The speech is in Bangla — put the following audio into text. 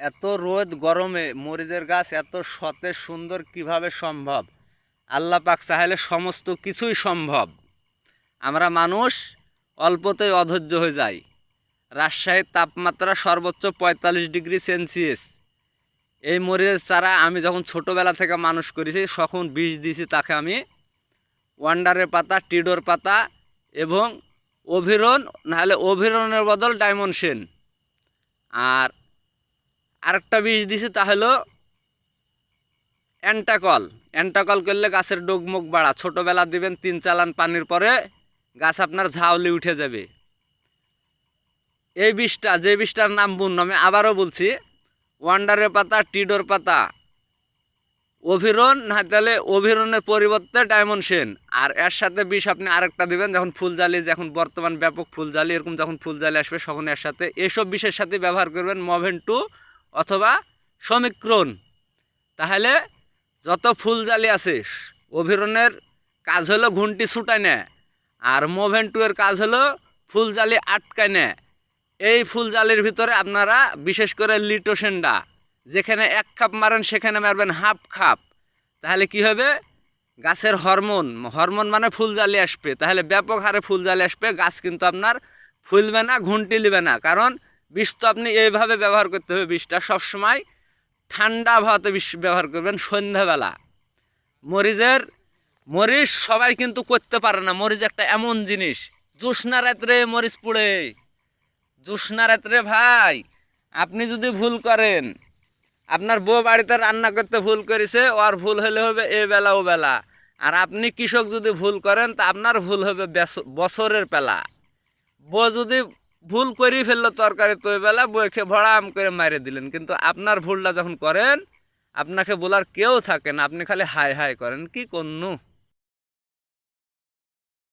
এত রোদ গরমে, মরিচের গাছ এত সতেজ, সুন্দর, কীভাবে সম্ভব? আল্লাহ পাক চাইলে সমস্ত কিছুই সম্ভব। আমরা মানুষ অল্পতেই অধৈর্য হয়ে যাই। রাজশাহীর তাপমাত্রা সর্বোচ্চ পঁয়তাল্লিশ ডিগ্রি সেলসিয়াস। এই মরিচের চারা আমি যখন ছোটোবেলা থেকে মানুষ করেছি, তখন বিষ দিয়েছি তাকে আমি। ওয়ান্ডারের পাতা, টিডোর পাতা এবং অভিরন নাহলে অভিরনের বদল ডায়মন্ড সেন। আর আরেকটা বিষ দিছি, তা হলো অ্যান্টাকল অ্যান্টাকল করলে গাছের ডোগমুখ বাড়া। ছোটোবেলা দিবেন, তিন চালান পানির পরে গাছ আপনার ঝাউলি উঠে যাবে। এই বিষটা, যে বিষটার নাম বুন আমি আবারও বলছি, ওয়ান্ডারের পাতা, টিডোর পাতা। অভিরন না তাহলে অভিরনের পরিবর্তে ডায়মন্ড সেন। আর এর সাথে বিষ আপনি আরেকটা দেবেন, যখন ফুলজালি, যখন বর্তমান ব্যাপক ফুলজালি, এরকম যখন ফুলজালি আসবে, তখন এর সাথে এইসব বিষের সাথে ব্যবহার করবেন, মভেন টু অথবা সমীক্রণ। তাহলে যত ফুলজালি আছে অভিরনের কাজ হলো ঘুন্টি ছুটায় নেয় আর মোভেন টু এর কাজ হলো ফুলজালি আটকায় নেয় এই ফুলজালির ভিতরে আপনারা বিশেষ করে লিটোসেন্ডা, যেখানে এক খাপ মারেন, সেখানে মারবেন হাফ খাপ তাহলে কি হবে? গাছের হরমোন হরমোন মানে ফুলজালি আসবে। তাহলে ব্যাপক হারে ফুলজালি আসবে, গাছ কিন্তু আপনার ফুলবে না ঘুন্টি লিবে না। কারণ বিষ তো আপনি এইভাবে ব্যবহার করতে হবে বিষটা। সবসময় ঠান্ডা আবহাওয়াতে বিষ ব্যবহার করবেন সন্ধ্যাবেলা। মরিচের, মরিচ সবাই কিন্তু করতে পারে না। মরিচ একটা এমন জিনিস। জোসনা রাত্রে মরিচ পুড়ে। জোসনা রাত্রে ভাই, আপনি যদি ভুল করেন, আপনার বউ বাড়িতে রান্না করতে ভুল করেছে, ওর ভুল হলে হবে এ বেলা, ও বেলা। আর আপনি কৃষক যদি ভুল করেন, তা আপনার ভুল হবে বছরের পেলা বউ যদি ভুল করেই ফেলল তরকারি তো বেলা বইকে ভড়াম করে মারে দিলেন। কিন্তু আপনার ভুলটা যখন করেন, আপনাকে বলার কেউ থাকে না, আপনি খালি হাই হাই করেন। কি করনু